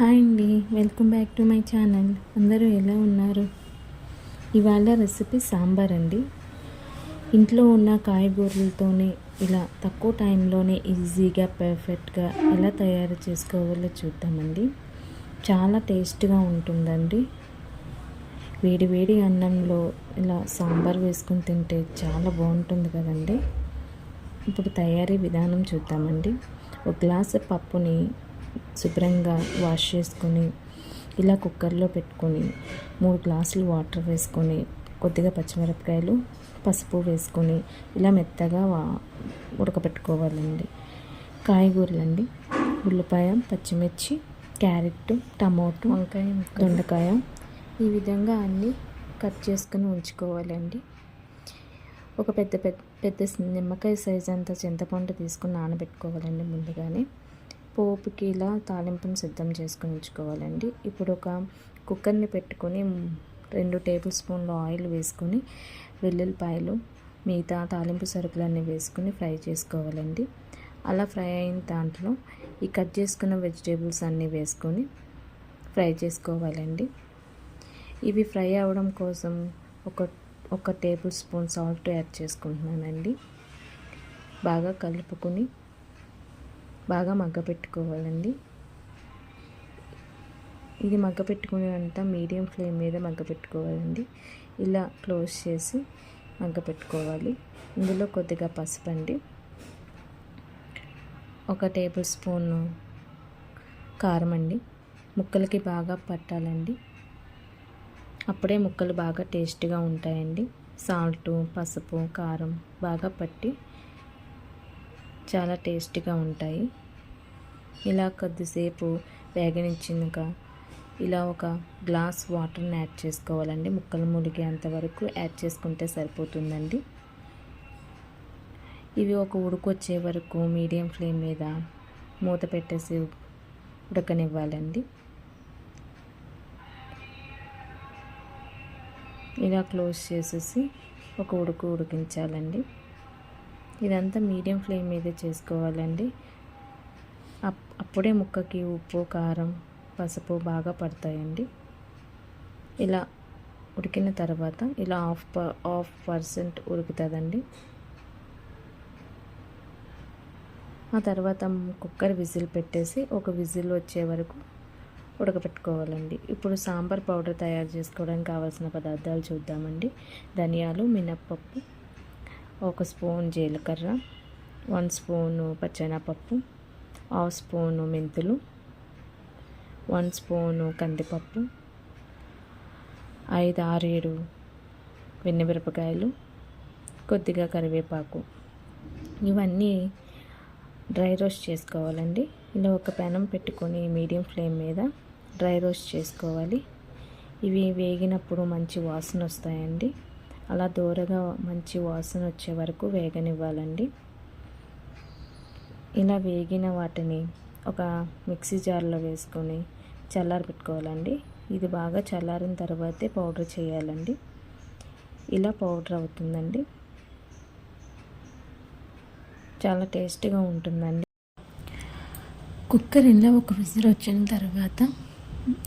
Hi అండి. Welcome back to my channel. అందరూ ఎలా ఉన్నారు? ఇవాళ రెసిపీ సాంబార్ అండి. ఇంట్లో ఉన్న కాయగూరలతోనే ఇలా తక్కువ టైంలోనే ఈజీగా పర్ఫెక్ట్గా ఎలా తయారు చేసుకోవాలో చూద్దామండి. చాలా టేస్ట్గా ఉంటుందండి. వేడి వేడి అన్నంలో ఇలా సాంబార్ వేసుకుని తింటే చాలా బాగుంటుంది కదండి. ఇప్పుడు తయారీ విధానం చూద్దామండి. ఒక గ్లాసు పప్పుని శుభ్రంగా వాష్ చేసుకొని ఇలా కుక్కర్లో పెట్టుకొని మూడు గ్లాసులు వాటర్ వేసుకొని కొద్దిగా పచ్చిమిరపకాయలు పసుపు వేసుకొని ఇలా మెత్తగా ఉడకపెట్టుకోవాలండి కాయగూరలండి. ఉల్లిపాయ పచ్చిమిర్చి క్యారెట్ టమాటో వంకాయ దొండకాయ. ఈ విధంగా అన్నీ కట్ చేసుకుని ఉంచుకోవాలండి. ఒక పెద్ద పెద్ద పెద్ద నిమ్మకాయ సైజ్ అంత చింతపండు తీసుకుని నానబెట్టుకోవాలండి ముందుగానే. పోపుకి ఇలా తాలింపును సిద్ధం చేసుకుని ఉంచుకోవాలండి ఇప్పుడు ఒక కుక్కర్ని పెట్టుకొని రెండు టేబుల్ స్పూన్లు ఆయిల్ వేసుకొని వెల్లుల్లిపాయలు మిగతా తాలింపు సరుకులన్నీ వేసుకుని ఫ్రై చేసుకోవాలండి. అలా ఫ్రై అయిన దాంట్లో ఈ కట్ చేసుకున్న వెజిటేబుల్స్ అన్నీ వేసుకొని ఫ్రై చేసుకోవాలండి. ఇవి ఫ్రై అవ్వడం కోసం ఒక ఒక టేబుల్ స్పూన్ సాల్ట్ యాడ్ చేసుకుంటున్నానండి. బాగా కలుపుకొని బాగా మగ్గపెట్టుకోవాలండి. ఇది మగ్గపెట్టుకునే అంతా మీడియం ఫ్లేమ్ మీద మగ్గపెట్టుకోవాలండి. ఇలా క్లోజ్ చేసి మగ్గపెట్టుకోవాలి. ఇందులో కొద్దిగా పసుపు అండి ఒక టేబుల్ స్పూన్ కారం అండి. ముక్కలకి బాగా పట్టాలండి. అప్పుడే ముక్కలు బాగా టేస్ట్గా ఉంటాయండి. సాల్ట్ పసుపు కారం బాగా పట్టి చాలా టేస్టీగా ఉంటాయి. ఇలా కొద్దిసేపు వేగనిచ్చినాక ఇలా ఒక గ్లాస్ వాటర్ని యాడ్ చేసుకోవాలండి. ముక్కలు ములిగేంత వరకు యాడ్ చేసుకుంటే సరిపోతుందండి. ఇవి ఒక ఉడుకొచ్చే వరకు మీడియం ఫ్లేమ్ మీద మూత పెట్టేసి ఉడకనివ్వాలండి. ఇలా క్లోజ్ చేసేసి ఒక ఉడుకు ఉడికించాలండి. ఇదంతా మీడియం ఫ్లేమ్ మీద చేసుకోవాలండి. అప్పుడే ముక్కకి ఉప్పు కారం పసుపు బాగా పడతాయండి. ఇలా ఉడికిన తర్వాత ఇలా హాఫ్ హాఫ్ పర్సెంట్ ఉడుకుతుందండి. ఆ తర్వాత కుక్కర్ విజిల్ పెట్టేసి ఒక విజిల్ వచ్చే వరకు ఉడకపెట్టుకోవాలండి. ఇప్పుడు సాంబార్ పౌడర్ తయారు చేసుకోవడానికి కావాల్సిన పదార్థాలు చూద్దామండి. ధనియాలు మినప్పప్పు ఒక స్పూన్ జీలకర్ర వన్ స్పూను పచ్చెనపప్పు హాఫ్ స్పూను మెంతులు వన్ స్పూను కందిపప్పు ఐదు ఆరేడు వెన్నమిరపకాయలు కొద్దిగా కరివేపాకు. ఇవన్నీ డ్రై రోస్ట్ చేసుకోవాలండి. ఇలా ఒక పెనం పెట్టుకొని మీడియం ఫ్లేమ్ మీద డ్రై రోస్ట్ చేసుకోవాలి. ఇవి వేగినప్పుడు మంచి వాసన వస్తాయండి. అలా దూరగా మంచి వాసన వచ్చే వరకు వేగనివ్వాలండి. ఇలా వేగిన వాటిని ఒక మిక్సీ జార్లో వేసుకొని చల్లారి పెట్టుకోవాలండి. ఇది బాగా చల్లారిన తర్వాతే పౌడర్ చేయాలండి. ఇలా పౌడర్ అవుతుందండి. చాలా టేస్టీగా ఉంటుందండి. కుక్కర్ ఇలా ఒక విజిల్ వచ్చిన తర్వాత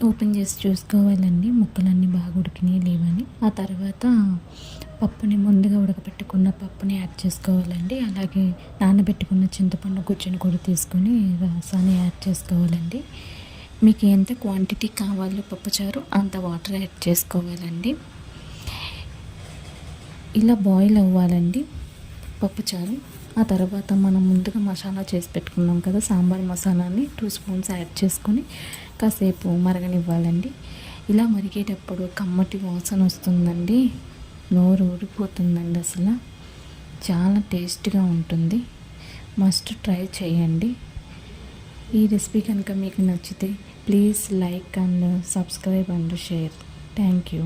ఓపెన్ చేసి చూసుకోవాలండి. ముక్కలన్నీ బాగా ఉడికినాయి లేవని. ఆ తర్వాత పప్పుని ముందుగా ఉడకపెట్టుకున్న పప్పుని యాడ్ చేసుకోవాలండి. అలాగే నానబెట్టుకున్న చింతపండు గుజ్జుని కూడా తీసుకొని రసాన్ని యాడ్ చేసుకోవాలండి. మీకు ఎంత క్వాంటిటీ కావాలో పప్పుచారు అంత వాటర్ యాడ్ చేసుకోవాలండి. ఇలా బాయిల్ అవ్వాలండి పప్పుచారు. ఆ తర్వాత మనం ముందుగా మసాలా చేసి పెట్టుకున్నాం కదా సాంబార్ మసాలాని టూ స్పూన్స్ యాడ్ చేసుకొని కాసేపు మరగనివ్వాలండి. ఇలా మరిగేటప్పుడు కమ్మటి వాసన వస్తుందండి. నోరు ఊడిపోతుందండి అసలు. చాలా టేస్ట్గా ఉంటుంది. మస్ట్ ట్రై చేయండి. ఈ రెసిపీ కనుక మీకు నచ్చితే please like and subscribe and share. Thank you.